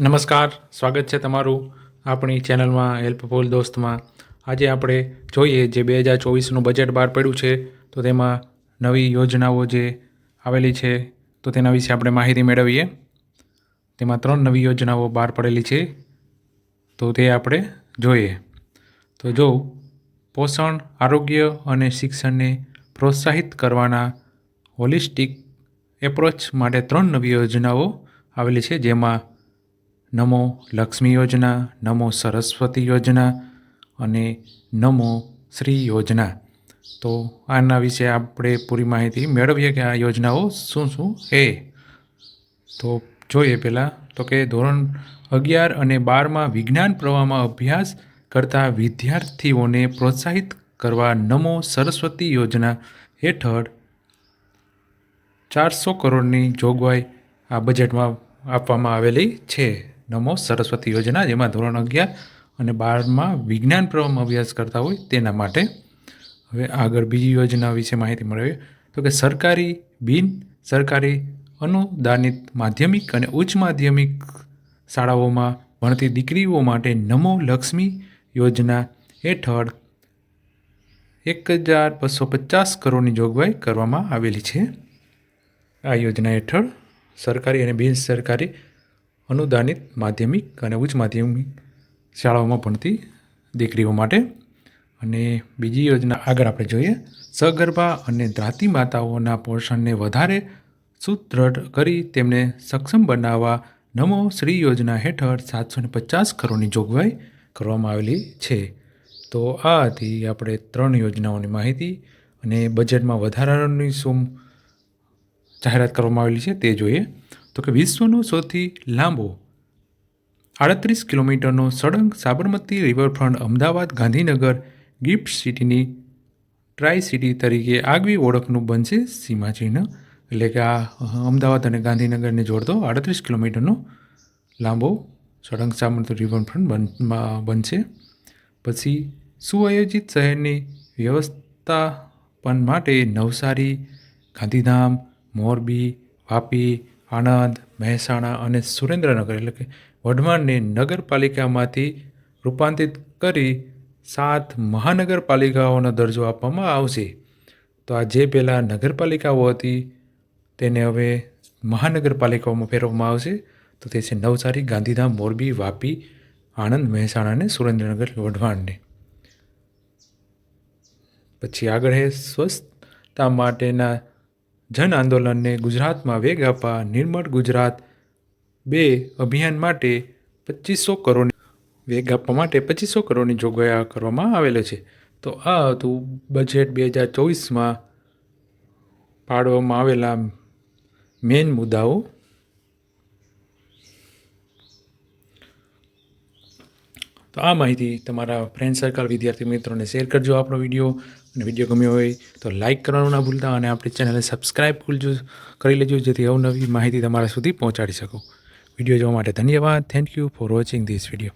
નમસ્કાર, સ્વાગત છે તમારું આપણી ચેનલમાં હેલ્પફુલ દોસ્તમાં. આજે આપણે જોઈએ જે બે હજાર ચોવીસનું બજેટ બહાર પડ્યું છે, તો તેમાં નવી યોજનાઓ જે આવેલી છે, તો તેના વિશે આપણે માહિતી મેળવીએ. તેમાં ત્રણ નવી યોજનાઓ બહાર પડેલી છે, તો તે આપણે જોઈએ. તો જો, પોષણ, આરોગ્ય અને શિક્ષણને પ્રોત્સાહિત કરવાના હોલિસ્ટિક એપ્રોચ માટે ત્રણ નવી યોજનાઓ આવેલી છે, જેમાં નમો લક્ષ્મી યોજના, નમો સરસ્વતી યોજના અને નમો શ્રી યોજના. તો આના વિશે આપણે પૂરી માહિતી મેળવીએ કે આ યોજનાઓ શું શું છે તો જોઈએ પહેલાં, તો કે ધોરણ અગિયાર અને બારમાં વિજ્ઞાન પ્રવાહમાં અભ્યાસ કરતા વિદ્યાર્થીઓને પ્રોત્સાહિત કરવા નમો સરસ્વતી યોજના હેઠળ ચારસો કરોડની જોગવાઈ આ બજેટમાં આપવામાં આવેલી છે. નમો સરસ્વતી યોજના, જેમાં ધોરણ અગિયાર અને બારમાં વિજ્ઞાન પ્રવાહમાં અભ્યાસ કરતા હોય તેના માટે. હવે આગળ બીજી યોજના વિશે માહિતી મેળવીએ તો કે સરકારી બિન સરકારી અનુદાનિત માધ્યમિક અને ઉચ્ચ માધ્યમિક શાળાઓમાં ભણતી દીકરીઓ માટે નમો લક્ષ્મી યોજના હેઠળ એક હજાર બસો પચાસ કરોડની જોગવાઈ કરવામાં આવેલી છે. આ યોજના હેઠળ સરકારી અને બિન સરકારી અનુદાનિત માધ્યમિક અને ઉચ્ચ માધ્યમિક શાળાઓમાં ભણતી દીકરીઓ માટે. અને બીજી યોજના આગળ આપણે જોઈએ. સગર્ભા અને ધાતી માતાઓના પોષણને વધારે સુદૃઢ કરી તેમને સક્ષમ બનાવવા નમો શ્રી યોજના હેઠળ સાતસો ને પચાસ કરોડની જોગવાઈ કરવામાં આવેલી છે. તો આ હતી આપણે ત્રણ યોજનાઓની માહિતી અને બજેટમાં વધારાની શું જાહેરાત કરવામાં આવેલી છે તે જોઈએ. તો કે વિશ્વનો સૌથી લાંબો આડત્રીસ કિલોમીટરનો સળંગ સાબરમતી રિવરફ્રન્ટ અમદાવાદ ગાંધીનગર ગિફ્ટ સિટીની ટ્રાય સિટી તરીકે આગવી ઓળખનું બનશે સીમાચિહ્ન. એટલે કે આ અમદાવાદ અને ગાંધીનગરને જોડતો આડત્રીસ કિલોમીટરનો લાંબો સળંગ સાબરમતી રિવરફ્રન્ટ બનમાં બનશે. પછી સુઆયોજિત શહેરની વ્યવસ્થાપન માટે નવસારી, ગાંધીધામ, મોરબી, વાપી આણંદ, મહેસાણા અને સુરેન્દ્રનગર એટલે કે વઢવાણને નગરપાલિકામાંથી રૂપાંતરિત કરી સાત મહાનગરપાલિકાઓનો દરજ્જો આપવામાં આવશે. તો આ જે પહેલાં નગરપાલિકાઓ હતી, તેને હવે મહાનગરપાલિકાઓમાં ફેરવવામાં આવશે. તો તે છે નવસારી, ગાંધીધામ, મોરબી, વાપી, આણંદ, મહેસાણા અને સુરેન્દ્રનગર વઢવાણને. પછી આગળ છે સ્વસ્થતા માટેના જન આંદોલનને ગુજરાતમાં વેગ આપવા નિર્મળ ગુજરાત બે અભિયાન માટે પચીસો કરોડ વેગ આપવા માટે પચીસો કરોડની જોગવાઈ કરવામાં આવેલો છે. તો આ હતું બજેટ બે હજાર ચોવીસમાં પાડવામાં આવેલા મેઇન મુદ્દાઓ. તો આ માહિતી તમારા ફ્રેન્ડ સર્કલ વિદ્યાર્થી મિત્રોને શેર કરજો આપણો વીડિયો. અને વીડિયો ગમ્યો હોય તો લાઇક કરવાનું ના ભૂલતા અને આપણી ચેનલને સબસ્ક્રાઈબ ભૂલજો કરી લેજો, જેથી અવનવી માહિતી તમારા સુધી પહોંચાડી શકો. વીડિયો જોવા માટે ધન્યવાદ. Thank you for watching this video